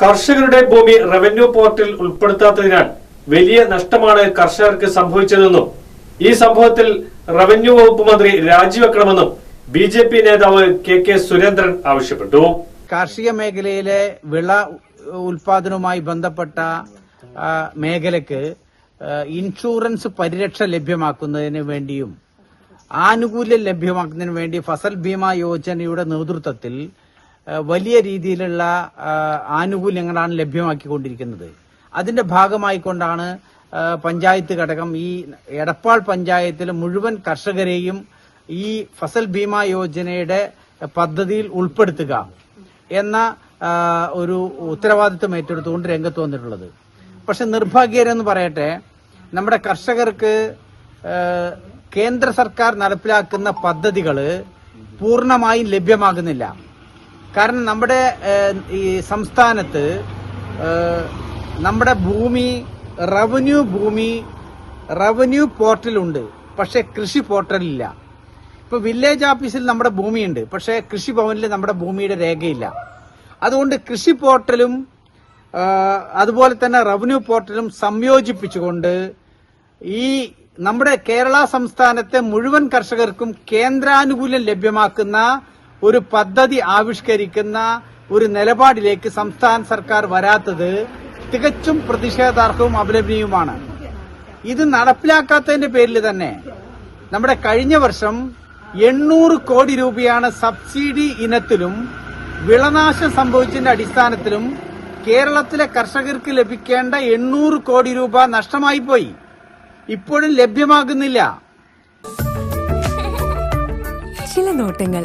കർഷകരുടെ ഭൂമി റവന്യൂ പോർട്ടിൽ ഉൾപ്പെടുത്താത്തതിനാൽ വലിയ നഷ്ടമാണ് കർഷകർക്ക് സംഭവിച്ചതെന്നും ഈ സംഭവത്തിൽ റവന്യൂ വകുപ്പ് മന്ത്രി രാജിവെക്കണമെന്നും ബി ജെ പി നേതാവ് കെ കെ സുരേന്ദ്രൻ ആവശ്യപ്പെട്ടു. കാർഷിക മേഖലയിലെ വിള ഉൽപാദനവുമായി ബന്ധപ്പെട്ട മേഖലക്ക് ഇൻഷുറൻസ് പരിരക്ഷ ലഭ്യമാക്കുന്നതിന് വേണ്ടിയും ആനുകൂല്യം ലഭ്യമാക്കുന്നതിന് വേണ്ടി ഫസൽ ഭീമ യോജനയുടെ നേതൃത്വത്തിൽ വലിയ രീതിയിലുള്ള ആനുകൂല്യങ്ങളാണ് ലഭ്യമാക്കിക്കൊണ്ടിരിക്കുന്നത്. അതിന്റെ ഭാഗമായിക്കൊണ്ടാണ് പഞ്ചായത്ത് ഘടകം ഈ എടപ്പാൾ പഞ്ചായത്തിലെ മുഴുവൻ കർഷകരെയും ഈ ഫസൽ ഭീമാ യോജനയുടെ പദ്ധതിയിൽ ഉൾപ്പെടുത്തുക എന്ന ഒരു ഉത്തരവാദിത്വം ഏറ്റെടുത്തുകൊണ്ട് രംഗത്ത് വന്നിട്ടുള്ളത്. പക്ഷെ നിർഭാഗ്യകരെന്ന് പറയട്ടെ നമ്മുടെ കർഷകർക്ക് കേന്ദ്ര സർക്കാർ നടപ്പിലാക്കുന്ന പദ്ധതികൾ പൂർണമായും ലഭ്യമാകുന്നില്ല. കാരണം നമ്മുടെ ഈ സംസ്ഥാനത്ത് നമ്മുടെ ഭൂമി റവന്യൂ ഭൂമി റവന്യൂ പോർട്ടലുണ്ട്. പക്ഷേ കൃഷി പോർട്ടലില്ല. ഇപ്പൊ വില്ലേജ് ഓഫീസിൽ നമ്മുടെ ഭൂമിയുണ്ട്. പക്ഷേ കൃഷിഭവനിൽ നമ്മുടെ ഭൂമിയുടെ രേഖയില്ല. അതുകൊണ്ട് കൃഷി പോർട്ടലും അതുപോലെ തന്നെ റവന്യൂ പോർട്ടലും സംയോജിപ്പിച്ചുകൊണ്ട് ഈ നമ്മുടെ കേരള സംസ്ഥാനത്തെ മുഴുവൻ കർഷകർക്കും കേന്ദ്രാനുകൂല്യം ലഭ്യമാക്കുന്ന ഒരു പദ്ധതി ആവിഷ്കരിക്കുന്ന ഒരു നിലപാടിലേക്ക് സംസ്ഥാന സർക്കാർ വരാത്തത് തികച്ചും പ്രതിഷേധാർഹവും അപലപനീയവുമാണ് ഇത് നടപ്പിലാക്കാത്തതിന്റെ പേരിൽ തന്നെ നമ്മുടെ കഴിഞ്ഞ വർഷം എണ്ണൂറ് കോടി രൂപയാണ് സബ്സിഡി ഇനത്തിലും വിളനാശം സംഭവിച്ചതിന്റെ അടിസ്ഥാനത്തിലും കേരളത്തിലെ കർഷകർക്ക് ലഭിക്കേണ്ട എണ്ണൂറ് കോടി രൂപ നഷ്ടമായി പോയി. ഇപ്പോഴും ലഭ്യമാകുന്നില്ല. ചില നോട്ടങ്ങൾ.